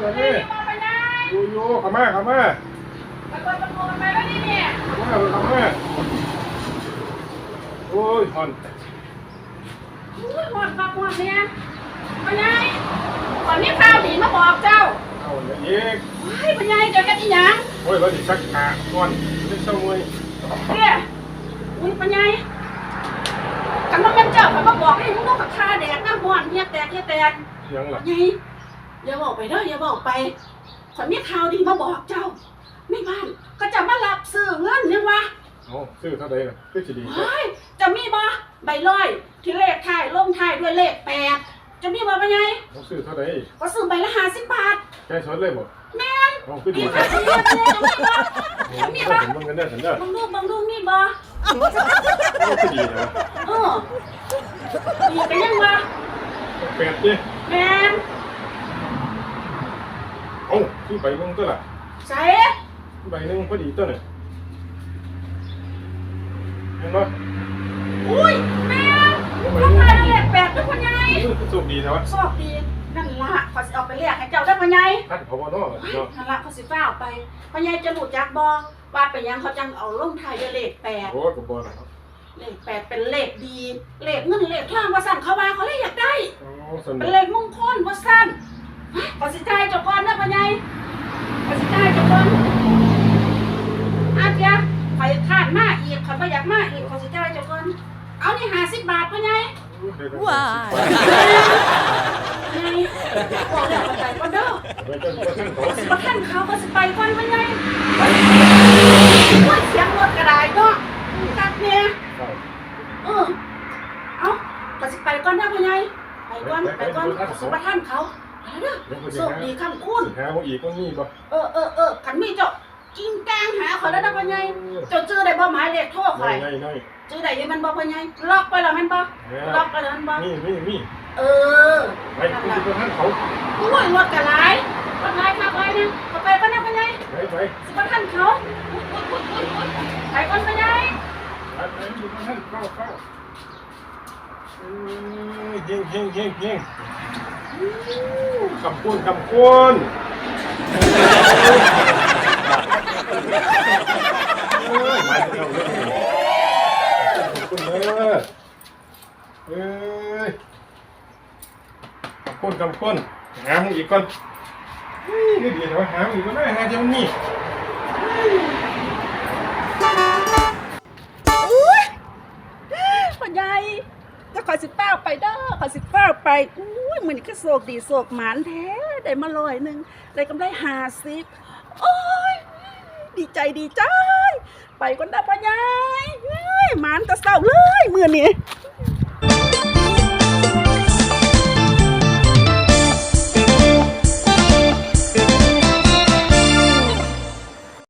เดี๋ยวนี้มองไปไหนอยู่อยู่เข้ามาเข้ามาตะโกนตะโกนไปแล้วนี่เนี่ยเข้ามาเข้ามาโอ้ยฮอนอุ้ยหอดปักหอดเนี่ยไปไหนก่อนนี้ข้าวดีมาบอกเจ้าเอาเนี่ยอีกเฮ้ยไปไหนเจ้าแค่ที่ยังโอ้ยเราดิสักขาก่อนไม่เศร้าเว้ยเนี่ยอุ้ยไปไหนกันมาเป็นเจ้าเขามาบอกให้มึงต้องกับข้าแดกหน้าหอนเฮียแตกเฮียแตกยังล่ะไง อย่าบอกไปเด้ออย่าบอกไปขอนมีข่าวดีมาบอกเจ้าไม่บ้านก็จะมารับซื้อเงินเนี่ยวะเอาซื้อเท่าใดล่ะคือสิดีเฮ้ยจะมีบ่ใบลอย ที่เลขท้ายลงท้ายด้วยเลขแปดจะมีบ่เป็นไงเอาซื้อเท่าใดก็ซื้อใบละห้าสิบบาทแค่สดเลยบ่แม่นเอาคือดีดีค่ะดีค่ะจะมีบ่ผมมึงกันได้สันเด้อบังดูบังดูมีบ่เอาคือดีนะเออดีกันยังบ่เป็ดดิแม่น เอาคือใบมึงตัวล่ะใส่ใบหนึงพอดีตัวน่ะเห็นบ่อุ้ยแม่นลงท้ายด้วยเลขแปดด้วยพ่อใหญ่นี่คือโชคดีนะวะสอบดีนั่นล่ะขอสิเอาไปเรียกให้เจ้าได้พ่อใหญ่ทัดเขาบ่เนาะเฮ้ยเนาะนั่นละเขาสิฟ้าเอาไปพ่อใหญ่จะหลุดจากบอว่าไปยังเขาจังเอาลงไทายด้วยเลขแปดโอ้ก็บ่นะครับเลขแปดเป็นเลขดี เลขเงินเลขทองว่าสั่นเขาว่าเขาเลยอยากได้โอ้สนุเป็นกเลขมงคลว่าสั่นเฮ้ย ขอสิจ่ายเจ้าก่อนนะพ่อใหญ่ขอสิจ่ายเจ้าก่อนอาเจียขอยขาดมาอีกขอยประหยัดมาอีกขอสิจ่ายเจ้าก่อน เอานี่ห้าสิบบาทพ่อใหญ่ว้าพ่อใหญ่บอกแล้วเข้าใจก่อนเด้อไปจนกระทั่งเขาสิมาท่านเขาก็สิไปก่อนพ่อใหญ่โอ้ยเสียงรถกระไดเนาะตัดเนี่ยเข้าเออเอาก็สิไปก่อนนะพ่อใหญ่ไปก่อนไปก่อนก็สิมาท่านเขาไปเด้ อเดี๋ยวกูสิโชคหาดีคำคุณสิหาว่าอีกก็มีบ่เออเออเออขันมีเจ้ากินแกงหาขอยแล้วนะพ่อใหญ่เจ้าจื้อได้บ่หมายเลขโทรข่น้ออยยน้อยน้อยจื้อได้ยังมันบ่พ่อใหญ่ล็อกไปแล้วแมันบ่ล็อกไปแล้วแมันบ่มีมีมีเออไปกูสิกระทั่งเขาโอ้ยรถกระไรรถไรครับไรนะก็ไปก่อนนะพ่อใหญ่ไปไปสิมาท่านเขาไปก่อนพ่อใหญ่ไปไปดูกระทั่งเข้าเข้าเอ้ยเฮงเฮงเฮง เฮงคำพูนคำพูนเอ้ยมาเร็วเร็วขอบคุณเด้อเอ้ยคำพูนคำพูนหามึงอีกก่อนเฮ้ยเดี๋ยวเดี๋ยวหามึงอีกก่อนนะหาเดี๋ยวนี้พ่อใหญ่ จะขอสิเป้าไปเด้อขอสิเป้าไปอุ้ยมันก็โศกดีโศกหมานแท้ได้มาลอยหนึ่งได้กำไรห้าสิบโอ้ยดีใจดีใจ ไปก่อนนะพ่อใหญ่เฮ้ยหมานจะเศร้าเลยมือนี้